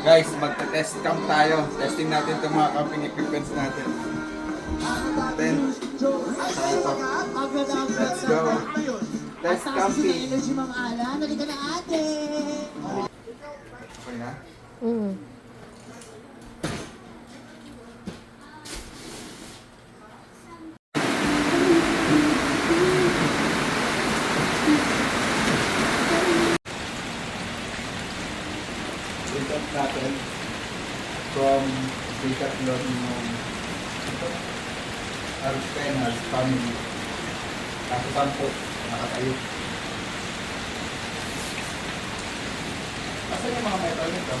Guys, magte-test camp tayo. Testing natin itong mga camping equipments natin. Ito. Let's go. Test camping. Energy Ma'am Alan. Halika na ate. Okay na? Mm. Result natin from Decathlon yung Halos Penal family. Kaso sampo, nakatayo. Asan yung mga metal nito?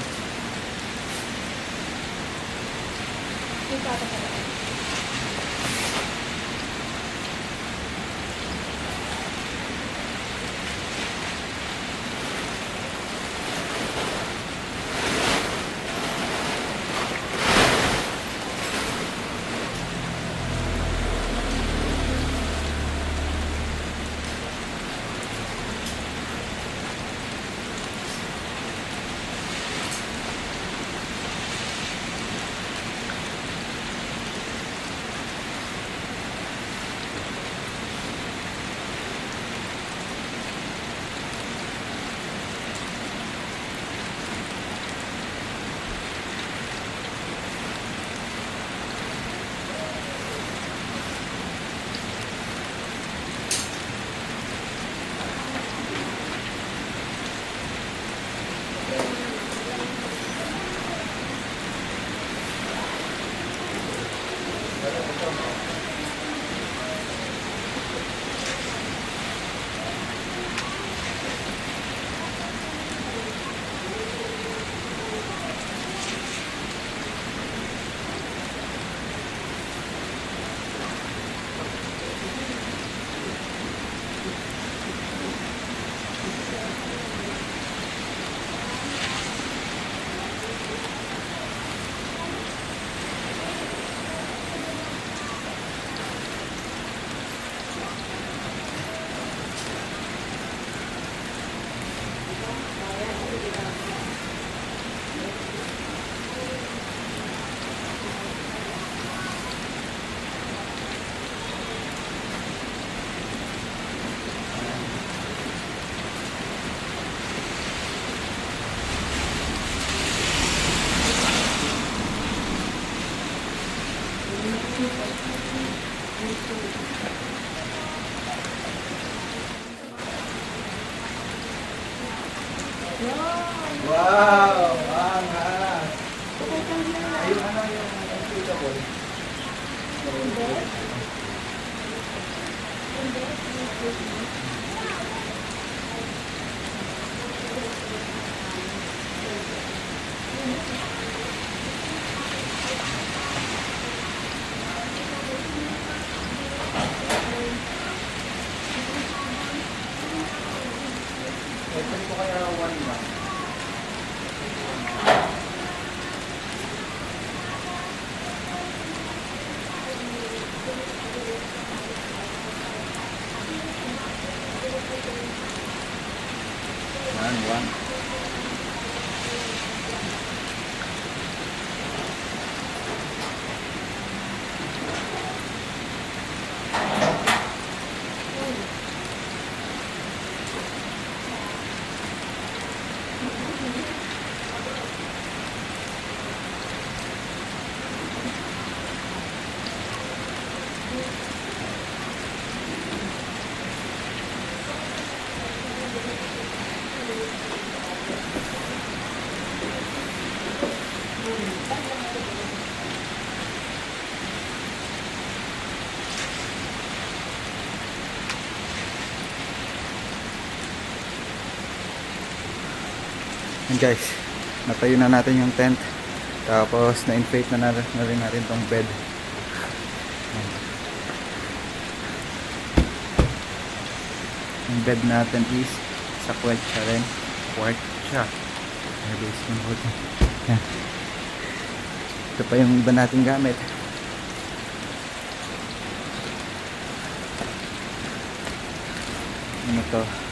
Wow! Ko? Ito 1, 1. Guys, natayo na natin yung tent. Tapos na-inflate na, na, na rin natin tong bed. Yung bed natin is sa kwetsa rin. Kwetsa. May base yung hood. Yan. Ito pa yung iba nating gamit. Ano to?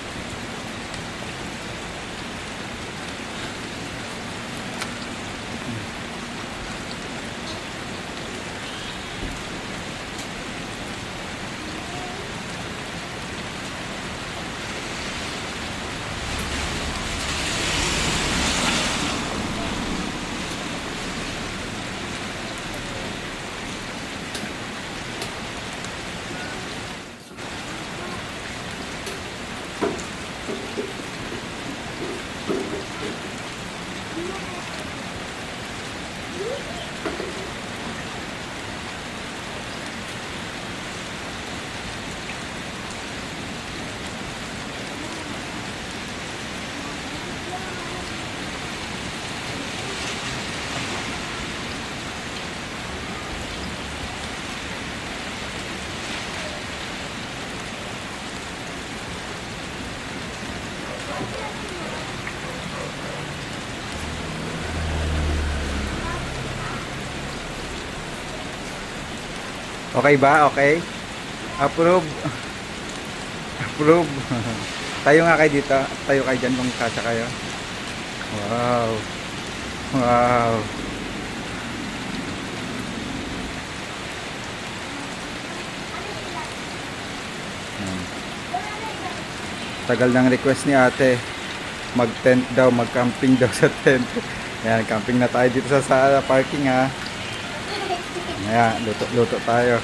何? Okay ba? Okay? Approve. Approve. tayo nga kayo dito. Tayo kayo dyan kung kasya kayo. Wow. Wow. Hmm. Tagal ng request ni ate. Mag-tent daw, mag-camping daw sa tent. Ayan, camping na tayo dito sa, sa parking ha. Ayan, luto-luto tayo.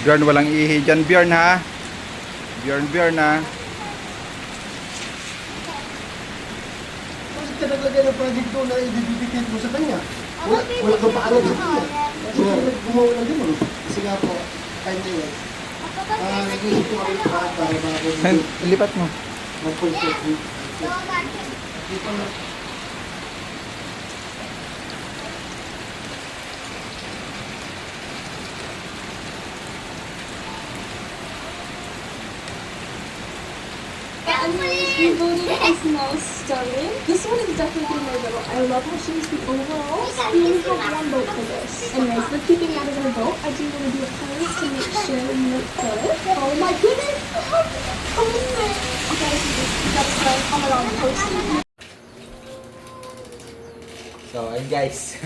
Bjorn, walang ihi dyan, Bjorn ha. Bjorn, Bjorn ha. Bakit ka naglagay ng project ko na i-dedicate mo sa kanya? Wala, wala kang paalam sa kanya. Kasi gumawa ng gano'n. Kasi nga po, time na yun. Ah, nag-iisip ko kami para para mga lipat mo. mag-consult. And we voted a small stunning. This one is definitely my vote. I love how she was the overall. We only have one vote for this. Anyways, we're keeping that as our vote. I do want to do a cleanse to make sure we look good. Oh my goodness! Oh my! Okay, so this that's the come along post. So, ayun guys.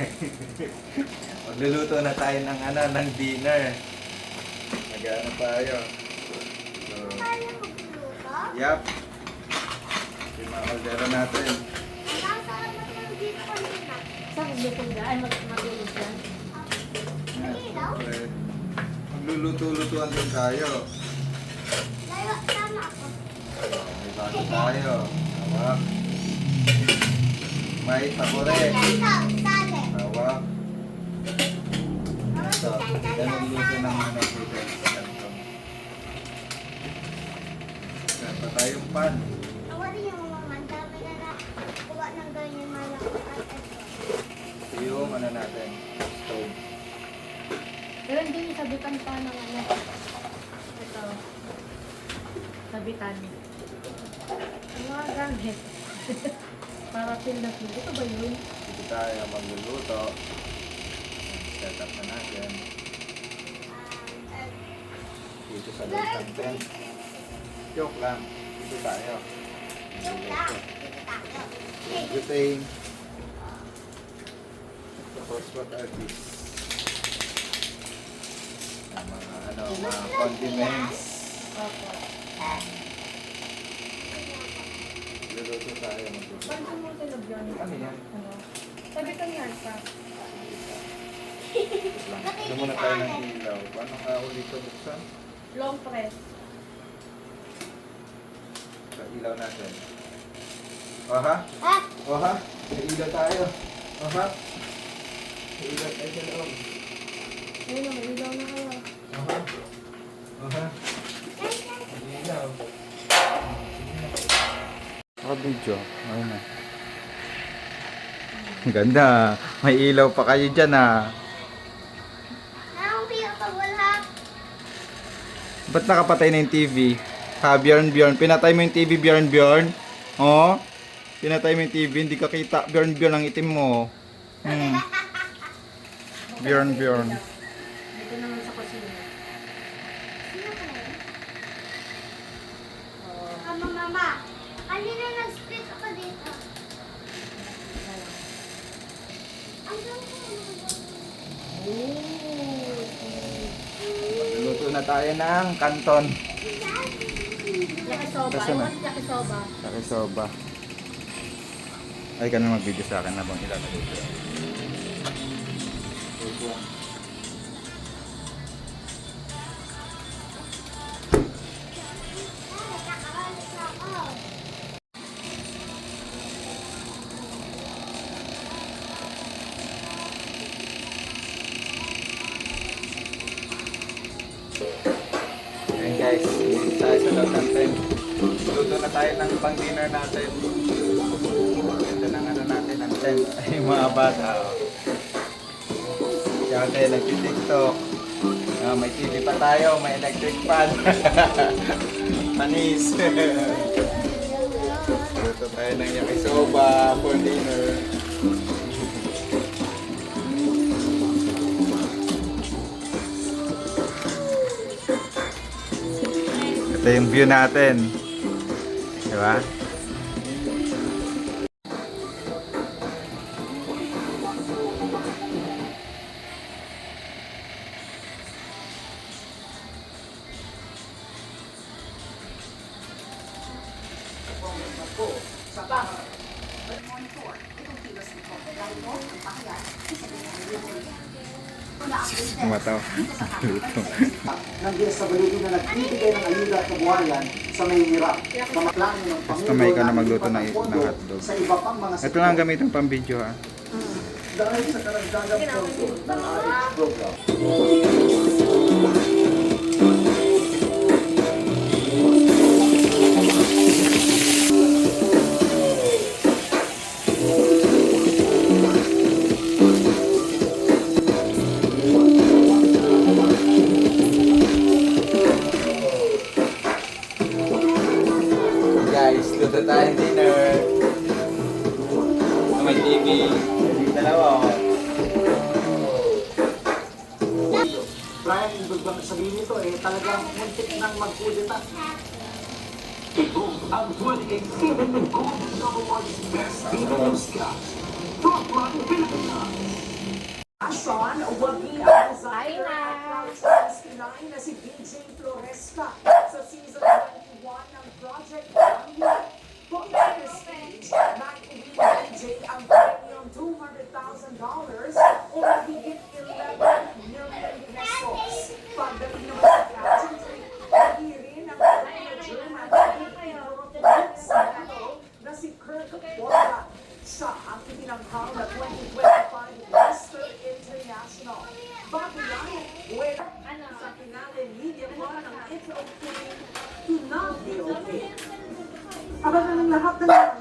Magluluto na tayo ng ano, ng dinner. Mag-ano tayo. So, yep. Yung mga kaldero natin. Saan maglutong ka? Ay, mag- maglulog ka? Yan, syempre. Magluluto-lutuan din tayo. May bago tayo. Hawak. May takore. Hawak. Ito. Yan magluluto ng ano dito. Ganito. Yan pa tayong pan. Ito yung ano natin. Stove. Pero hindi yung sabitan pa ng ano. Ito. Sabitan. Ang mga gamit. Para na feel. Ito ba yun? Dito tayo magluluto. Set up na natin. Dito sa loob ng tent. Joke lang. Dito tayo. Everything. Tapos what are these? Ang mga ano, mga condiments. Opo. Luluto tayo. Paano mo sila Bjorn? Ano yan? Ano? Sabitan yan pa. Wait lang. Ito muna tayo ng ilaw. Paano ka ulit ito buksan? Long press. Sa ilaw natin. O ha? O ha? Sa ilaw tayo. O ha? Sa ilaw tayo sa loob. Ayun na, may ilaw na kayo. O ha? O ha? Sa ilaw. Naka-video. Ayun na. Ang Ganda. May ilaw pa kayo dyan ah. Ba't nakapatay na yung TV? Ha, Bjorn, Bjorn. Pinatay mo yung TV, Bjorn, Bjorn. Oh? Pinatay mo yung TV, hindi ka kita. Bjorn, Bjorn, ang itim mo. Hmm. Bjorn, Bjorn. Dito naman sa kusina. Mama, mama, kanina nag-split ako dito. Ang ganda Magluluto na tayo ng kanton. Yakisoba. Na- want yakisoba. Ay, ka na mag-video sa akin habang ilalagay ko. Ayan guys, tayo sa tent. Luto na tayo ng pang dinner natin. Ay mga bata. Oh. Kaya tayo nag-tiktok. Ah, may TV pa tayo, may electric fan. Panis. Luto tayo ng yakisoba for dinner. Ito yung view natin. Di Tumataw. Luto. Nandiyan sa balito na nagbibigay ng ayuda at kabuhayan sa may hirap. Na maplano ng Basta may ka na magluto ng- ng hotdog. Sa iba pang mga Ito lang ang gamitin pang video ha. Dahil sa karagdagang pondo ng ating program. Luto tayong dinner. May TV. Dalawa oh. Brian, ibig bang sabihin nito eh, talagang muntik nang magkudita. Ito ang 2018 Golden Double Awards Best Video Oscar. Frontline Pilipinas. Ason, wagi ang designer at Crowdsource Pinay na si DJ Floresta sa season 21 ng Project Aber wenn.